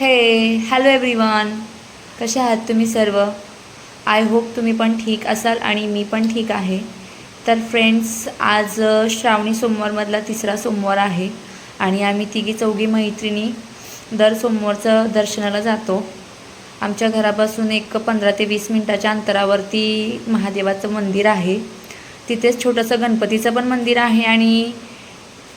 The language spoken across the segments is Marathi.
हे हॅलो एव्हरीवन कसे आहात तुम्ही सर्व? आय होप तुम्ही पण ठीक असाल आणि मी पण ठीक आहे. तर फ्रेंड्स आज श्रावणी सोमवारमधला तिसरा सोमवार आहे आणि आम्ही तिघी चौघी मैत्रिणी दर सोमवारचं दर्शनाला जातो. आमच्या घरापासून एक पंधरा ते वीस मिनटाच्या अंतरावरती महादेवाचं मंदिर आहे. तिथेच छोटंसं गणपतीचं पण मंदिर आहे आणि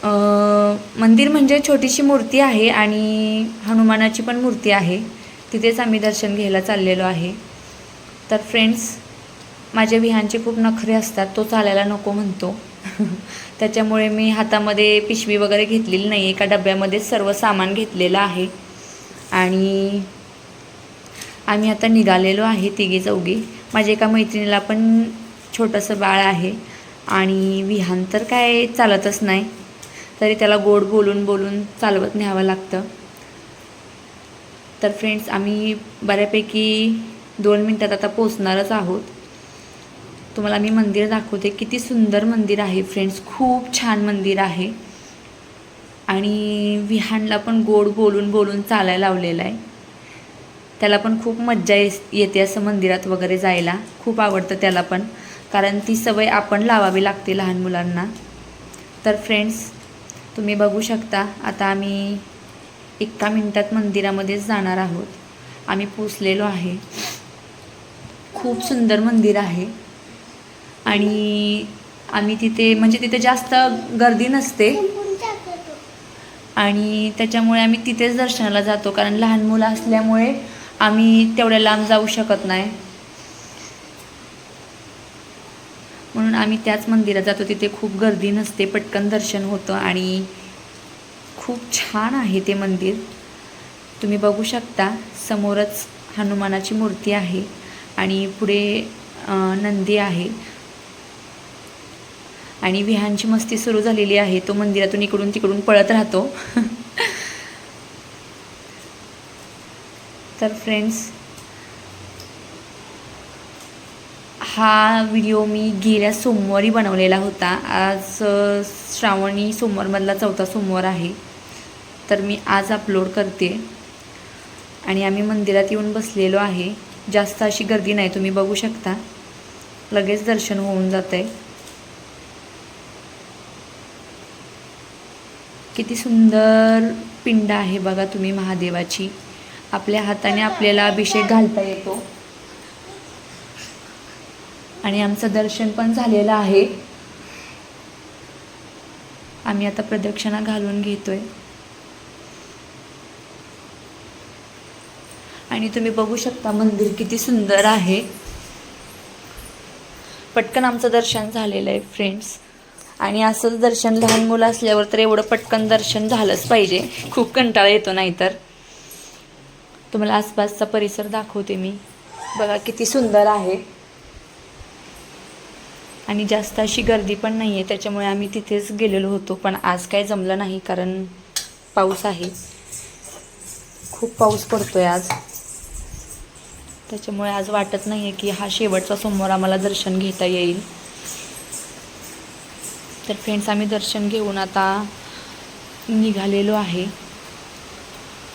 मंदिर म्हणजे छोटीशी मूर्ती आहे आणि हनुमानाची पण मूर्ती आहे. तिथेच आम्ही दर्शन घ्यायला चाललेलो आहे. तर फ्रेंड्स माझ्या विहांचे खूप नखरे असतात तो चालायला नको म्हणतो. त्याच्यामुळे मी हातामध्ये पिशवी वगैरे घेतलेली नाही एका डब्यामध्येच सर्व सामान घेतलेलं आहे. आणि आम्ही आता निघालेलो आहे तिघी चौघी. माझ्या एका मैत्रिणीला पण छोटंसं बाळ आहे. आणि विहान तर काय चालतच नाही. तरी त्याला गोड बोलून बोलून चालवत न्यावं लागतं. तर फ्रेंड्स आम्ही बऱ्यापैकी दोन मिनटात आता पोचणारच आहोत. तुम्हाला मी मंदिर दाखवते. किती सुंदर मंदिर आहे फ्रेंड्स खूप छान मंदिर आहे. आणि विहानला पण गोड बोलून बोलून चालायला लावलेलं आहे. त्याला पण खूप मज्जा येते असं मंदिरात वगैरे जायला. खूप आवडतं त्याला पण. कारण ती सवय आपण लावावी लागते लहान मुलांना. तर फ्रेंड्स तुम्ही बघू शकता आता आम्ही एका मिनटात मंदिरामध्येच जाणार आहोत. आम्ही पोचलेलो आहे. खूप सुंदर मंदिर आहे. आणि आम्ही तिथे म्हणजे तिथे जास्त गर्दी नसते. आणि त्याच्यामुळे आम्ही तिथेच दर्शनाला जातो कारण लहान मुलं असल्यामुळे आम्ही तेवढ्या लांब जाऊ शकत नाही. म्हणून आम्ही त्याच मंदिरात जातो. तिथे खूप गर्दी नसते पटकन दर्शन होतं आणि खूप छान आहे ते मंदिर. तुम्ही बघू शकता समोरच हनुमानाची मूर्ती आहे आणि पुढे नंदी आहे. आणि विहानची मस्ती सुरू झालेली आहे. तो मंदिरातून इकडून तिकडून पळत राहतो. तर फ्रेंड्स हा व्हिडिओ मी गेल्या सोमवारी बनवलेला होता. आज श्रावणी सोमवारमधला चौथा सोमवार आहे. तर मी आज अपलोड करते. आणि आम्ही मंदिरात येऊन बसलेलो आहे. जास्त अशी गर्दी नाही तुम्ही बघू शकता. लगेच दर्शन होऊन जात आहे किती सुंदर पिंड आहे बघा तुम्ही महादेवाची. आपल्या हाताने आपल्याला अभिषेक घालता येतो. आणि आमचं दर्शन पण झालेलं आहे. आम्ही आता प्रदक्षिणा घालून घेतोय. आणि तुम्ही बघू शकता मंदिर किती सुंदर आहे. पटकन आमचं दर्शन झालेलं आहे फ्रेंड्स आणि असंच दर्शन लहान मुलं असल्यावर तर एवढं पटकन दर्शन झालंच पाहिजे. खूप कंटाळा येतो नाहीतर. तुम्हाला आसपासचा परिसर दाखवते मी. बघा किती सुंदर आहे. आणि जास्त अशी गर्दी पण नाही आहे त्याच्यामुळे आम्ही तिथेच गेलेलो होतो. पण आज काय जमलं नाही कारण पाऊस आहे. खूप पाऊस पडतो आहे आज. त्याच्यामुळे आज वाटत नाही आहे की हा शेवटचा सोमवार आम्हाला दर्शन घेता येईल. तर फ्रेंड्स आम्ही दर्शन घेऊन आता निघालेलो आहे.